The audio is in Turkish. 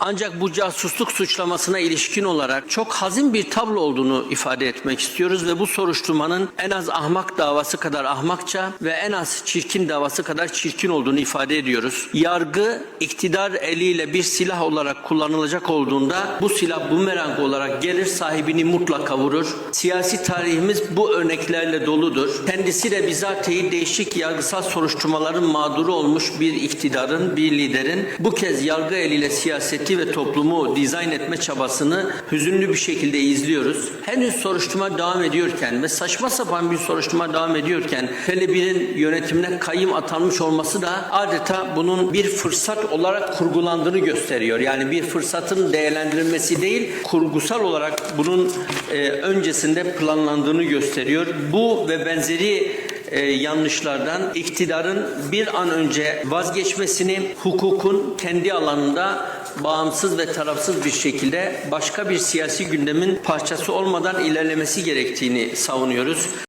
Ancak bu casusluk suçlamasına ilişkin olarak çok hazin bir tablo olduğunu ifade etmek istiyoruz ve bu soruşturmanın en az ahmak davası kadar ahmakça ve en az çirkin davası kadar çirkin olduğunu ifade ediyoruz. Yargı iktidar eliyle bir silah olarak kullanılacak olduğunda bu silah bumerang olarak gelir sahibini mutlaka vurur. Siyasi tarihimiz bu örneklerle doludur. Kendisi de bizatihi değişik yargısal soruşturmaların mağduru olmuş bir iktidarın, bir liderin bu kez yargı eliyle siyaseti ve toplumu dizayn etme çabasını hüzünlü bir şekilde izliyoruz. Henüz soruşturma devam ediyorken ve saçma sapan bir soruşturma devam ediyorken Tele1'in yönetimine kayyım atanmış olması da adeta bunun bir fırsat olarak kurgulandığını gösteriyor. Yani bir fırsatın değerlendirilmesi değil, kurgusal olarak bunun e, öncesinde planlandığını gösteriyor. Bu ve benzeri e, yanlışlardan iktidarın bir an önce vazgeçmesini, hukukun kendi alanında bağımsız ve tarafsız bir şekilde başka bir siyasi gündemin parçası olmadan ilerlemesi gerektiğini savunuyoruz.